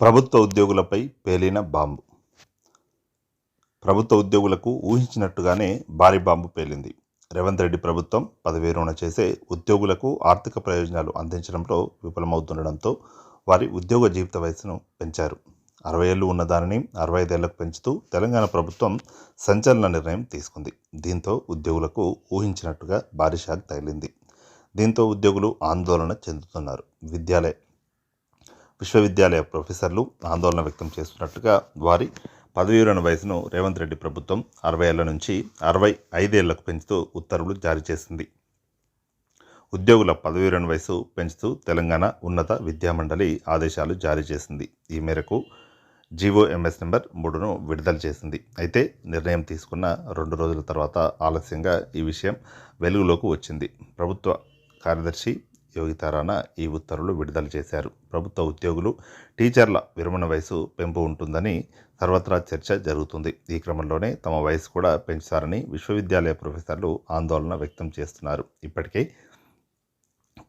ప్రభుత్వ ఉద్యోగులపై పేలిన బాంబు. ప్రభుత్వ ఉద్యోగులకు ఊహించినట్టుగానే భారీ బాంబు పేలింది. రేవంత్ రెడ్డి ప్రభుత్వం పదవి విరమణ చేసే ఉద్యోగులకు ఆర్థిక ప్రయోజనాలు అందించడంలో విఫలమవుతుండడంతో వారి ఉద్యోగ జీవిత వయసును పెంచారు. అరవై ఏళ్ళు ఉన్న దానిని అరవై ఐదేళ్ళకు పెంచుతూ తెలంగాణ ప్రభుత్వం సంచలన నిర్ణయం తీసుకుంది. దీంతో ఉద్యోగులకు ఊహించినట్టుగా భారీ షాక్ తగిలింది. దీంతో ఉద్యోగులు ఆందోళన చెందుతున్నారు. విద్యాలయ విశ్వవిద్యాలయ ప్రొఫెసర్లు ఆందోళన వ్యక్తం చేస్తున్నట్టుగా వారి పదవీ వయసును రేవంత్ రెడ్డి ప్రభుత్వం అరవై ఏళ్ళ నుంచి అరవై ఐదేళ్ళకు పెంచుతూ ఉత్తర్వులు జారీ చేసింది. ఉద్యోగుల పదవీ వయసు పెంచుతూ తెలంగాణ ఉన్నత విద్యామండలి ఆదేశాలు జారీ చేసింది. ఈ మేరకు జీవోఎంఎస్ నెంబర్ మూడును విడుదల చేసింది. అయితే నిర్ణయం తీసుకున్న రెండు రోజుల తర్వాత ఆలస్యంగా ఈ విషయం వెలుగులోకి వచ్చింది. ప్రభుత్వ కార్యదర్శి యోగితారాణ ఈ ఉత్తర్వులు విడుదల చేశారు. ప్రభుత్వ ఉద్యోగులు టీచర్ల విరమణ వయసు పెంపు ఉంటుందని సర్వత్రా చర్చ జరుగుతుంది. ఈ క్రమంలోనే తమ వయసు కూడా పెంచుతారని విశ్వవిద్యాలయ ప్రొఫెసర్లు ఆందోళన వ్యక్తం చేస్తున్నారు. ఇప్పటికే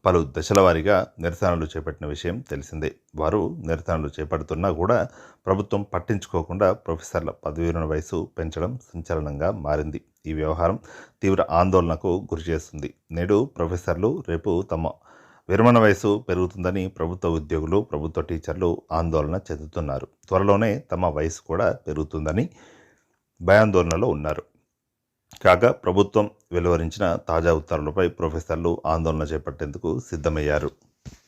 పలు దశల వారీగా నిరసనలు చేపట్టిన విషయం తెలిసిందే. వారు నిరసనలు చేపడుతున్నా కూడా ప్రభుత్వం పట్టించుకోకుండా ప్రొఫెసర్ల పదవీ వయసు పెంచడం సంచలనంగా మారింది. ఈ వ్యవహారం తీవ్ర ఆందోళనకు గురిచేస్తుంది. నేడు ప్రొఫెసర్లు రేపు తమ విరమణ వయసు పెరుగుతుందని ప్రభుత్వ ఉద్యోగులు ప్రభుత్వ టీచర్లు ఆందోళన చెందుతున్నారు. త్వరలోనే తమ వయసు కూడా పెరుగుతుందని భయాందోళనలో ఉన్నారు. కాగా ప్రభుత్వం వెలువరించిన తాజా ఉత్తర్వులపై ప్రొఫెసర్లు ఆందోళన చేపట్టేందుకు సిద్ధమయ్యారు.